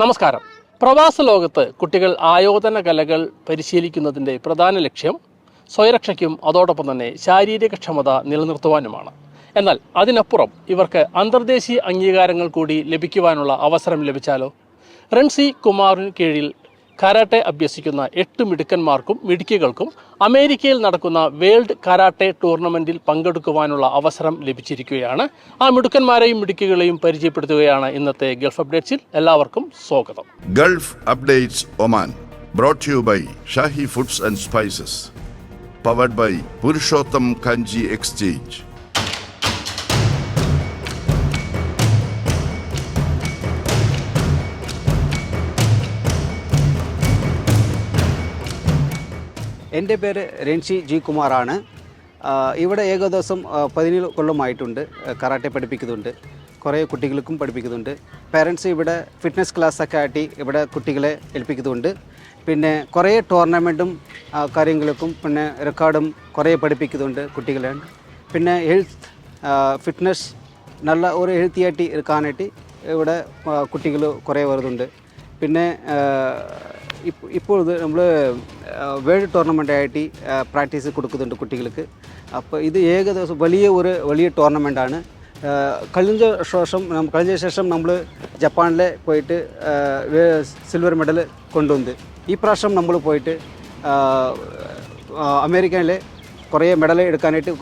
നമസ്കാരം. പ്രവാസ ലോകത്ത് കുട്ടികൾ ആയോധന കലകൾ പരിശീലിക്കുന്നതിന്റെ പ്രധാന ലക്ഷ്യം സ്വയരക്ഷയ്ക്കും അതോടൊപ്പം തന്നെ ശാരീരികക്ഷമത നിലനിർത്തുവാനുമാണ്. എന്നാൽ അതിനപ്പുറം ഇവർക്ക് അന്തർദേശീയ അംഗീകാരങ്ങൾ കൂടി ലഭിക്കുവാനുള്ള അവസരം ലഭിച്ചാലോ? റൺസി കുമാറിന് കീഴിൽ കരാട്ടെ അഭ്യസിക്കുന്ന എട്ട് മിടുക്കന്മാർക്കും മിടുക്കികൾക്കും അമേരിക്കയിൽ നടക്കുന്ന വേൾഡ് കരാട്ടെ ടൂർണമെന്റിൽ പങ്കെടുക്കുവാനുള്ള അവസരം ലഭിച്ചിരിക്കുകയാണ്. ആ മിടുക്കന്മാരെയും മിടുക്കികളെയും പരിചയപ്പെടുത്തുകയാണ് ഇന്നത്തെ ഗൾഫ് അപ്ഡേറ്റ്സിൽ എല്ലാവർക്കും സ്വാഗതം. Gulf updates Oman brought you by Shahi foods and spices powered by Purushottam Kanji Kanji എന്റെ പേര് രൺഷി ജി കുമാറാണ്. ഇവിടെ ഏകദേശം പതിനേഴ് കൊല്ലമായിട്ടുണ്ട് കറാട്ടെ പഠിപ്പിക്കുന്നുണ്ട്. കുറേ കുട്ടികൾക്കും പഠിപ്പിക്കുന്നുണ്ട്. പേരൻസ് ഇവിടെ ഫിറ്റ്നസ് ക്ലാസ്സൊക്കെ ആട്ടി ഇവിടെ കുട്ടികളെ ഏൽപ്പിക്കുന്നുണ്ട്. പിന്നെ കുറേ ടൂർണമെന്റും കാര്യങ്ങൾക്കും പിന്നെ റെക്കോർഡും കുറേ പഠിപ്പിക്കുന്നുണ്ട് കുട്ടികളെ. പിന്നെ ഹെൽത്ത് ഫിറ്റ്നസ് നല്ല ഒരു ഹെൽത്തിയായിട്ട് ഇരിക്കാനായിട്ട് ഇവിടെ കുട്ടികൾ കുറേ വരുന്നുണ്ട്. പിന്നെ ഇപ്പ- ഇത് നമ്മൾ വേൾഡ് ടൂർണമെന്റ് ആയിട്ട് പ്രാക്ടീസ് കൊടുക്കുന്നുണ്ട് കുട്ടികൾക്ക്. അപ്പോൾ ഇത് ഏകദേശം വലിയ ഒരു വലിയ ടോർണമെന്റാണ് കഴിഞ്ഞ ശേഷം കഴിഞ്ഞ ശേഷം നമ്മൾ ജപ്പാനിൽ പോയിട്ട് സിൽവർ മെഡൽ കൊണ്ടുവന്ന്. ഈ പ്രാവശ്യം നമ്മൾ പോയിട്ട് അമേരിക്കയിൽ കുറേ മെഡൽ എടുക്കാനായിട്ട്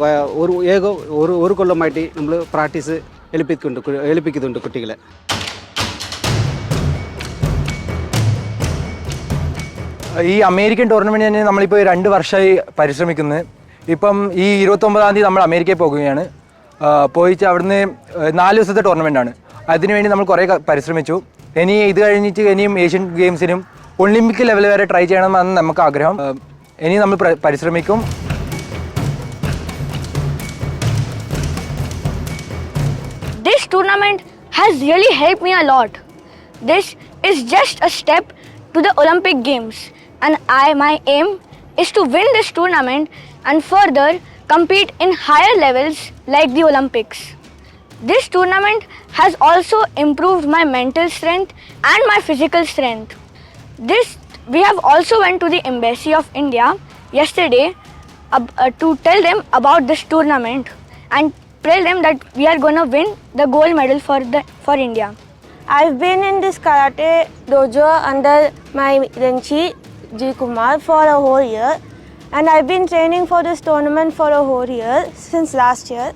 ഒരു ഏക ഒരു ഒരു കൊല്ലമായിട്ട് നമ്മൾ പ്രാക്ടീസ് എളുപ്പിക്കുന്നുണ്ട് ഏൽപ്പിക്കുന്നുണ്ട് കുട്ടികളെ. ഈ അമേരിക്കൻ ടൂർണമെന്റ് തന്നെ നമ്മളിപ്പോൾ രണ്ട് വർഷമായി പരിശ്രമിക്കുന്നത് ഇപ്പം ഈ ഇരുപത്തൊമ്പതാം തീയതി നമ്മൾ അമേരിക്കയിൽ പോകുകയാണ്. പോയിട്ട് അവിടുന്ന് നാല് ദിവസത്തെ ടൂർണമെന്റ് ആണ്. അതിനുവേണ്ടി നമ്മൾ കുറേ പരിശ്രമിച്ചു. ഇനി ഇത് കഴിഞ്ഞിട്ട് ഇനിയും ഏഷ്യൻ ഗെയിംസിനും ഒളിമ്പിക് ലെവൽ വരെ ട്രൈ ചെയ്യണമെന്നാണ് നമുക്ക് ആഗ്രഹം. ഇനി നമ്മൾ പരിശ്രമിക്കും. This tournament has really helped me a lot. This is just a step to the Olympic Games, and I my aim is to win this tournament and further compete in higher levels like the Olympics. This tournament has also improved my mental strength and my physical strength. This we have also went to the embassy of India yesterday ab- uh, to tell them about this tournament and tell them that we are going to win the gold medal for the for India. I've been in this karate dojo under my Renchi G Kumar for a whole year and I've been training for this tournament for a whole year since last year.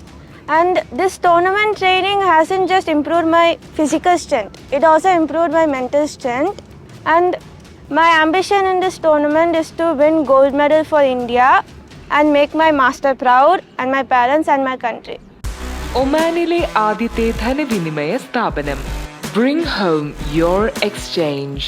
And this tournament training hasn't just improved my physical strength, it also improved my mental strength. And my ambition in this tournament is to win gold medal for India and make my master proud and my parents and my country. ഒമാനിലെ ആദ്യത്തെ ധനവിനിമയ സ്ഥാപനം bring home your exchange